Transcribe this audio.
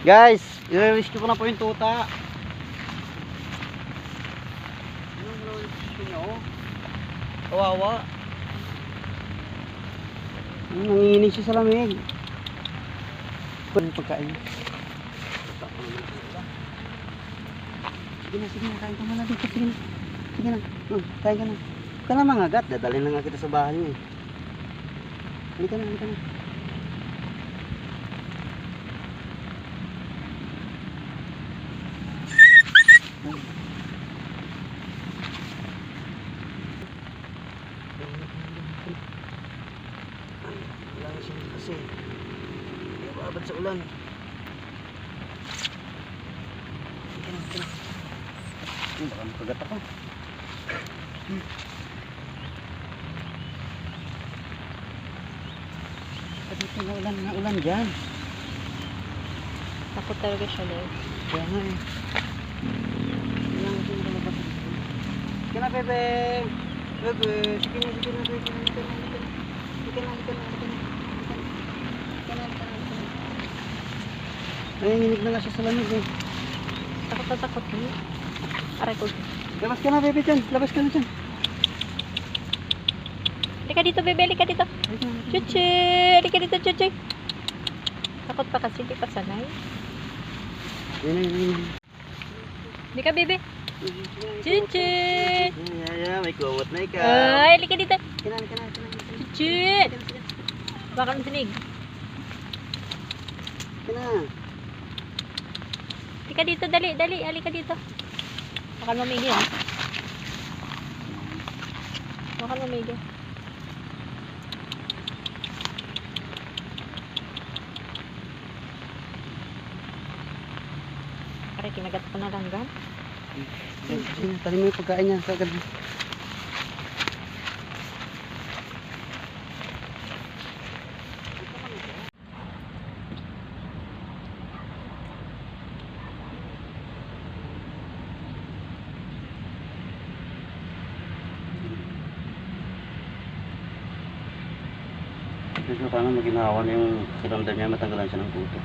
Guys, i-rescue ko na po yung tuta. Mo rescue niya oh? Kawawa. Ano, nanginginig siya sa lamig. Pwede yung pagkain. Sige na, sige na, kain ka muna dito. Sige na. Sige na. Hmm, kain ka na. Huwag ka na mga gat. Dadalhin na nga kita sa bahay niya eh. Halika na, halika na. Wala na siya kasi. Hindi babad sa ulan. Halika na, halika na. Hmm, baka makagat ako. Hmm. Dito na ulan, na ulan dyan. Takot talaga siya, Lord. Kaya nga eh. Kailangan ko yung lumabas. Sige na, Bebe. Bebe. Sige na, sige na, Bebe. Sige na, sige na. Sige na, sige na, sige na. Sige na, sige na, sige na. Nanginginig na nga siya sa lamig eh. Takot na takot niya. Aray ko. Labas ka na, Bebe, dyan. Labas ka na dyan. Halika dito, bebe. Halika dito. Chuchi! Halika dito, Chuchi. Takot pa kasi, di pa sanay. Yun na, na. Halika, bebe. Chuchi! Yeah, yeah, may kuwat na ikaw. Ay, halika dito. Na, sige na. Chuchi! Baka nang sinig. Na. Halika dito, dali, dali. Halika dito. Baka mamigil. Baka mamigil. Aray, kinagat ko na lang gan. Sige na, tali mo yung pagkain niya. Kagad. Gusto paano maginawa na yung kiramdam niya matanggalan siya ng puto.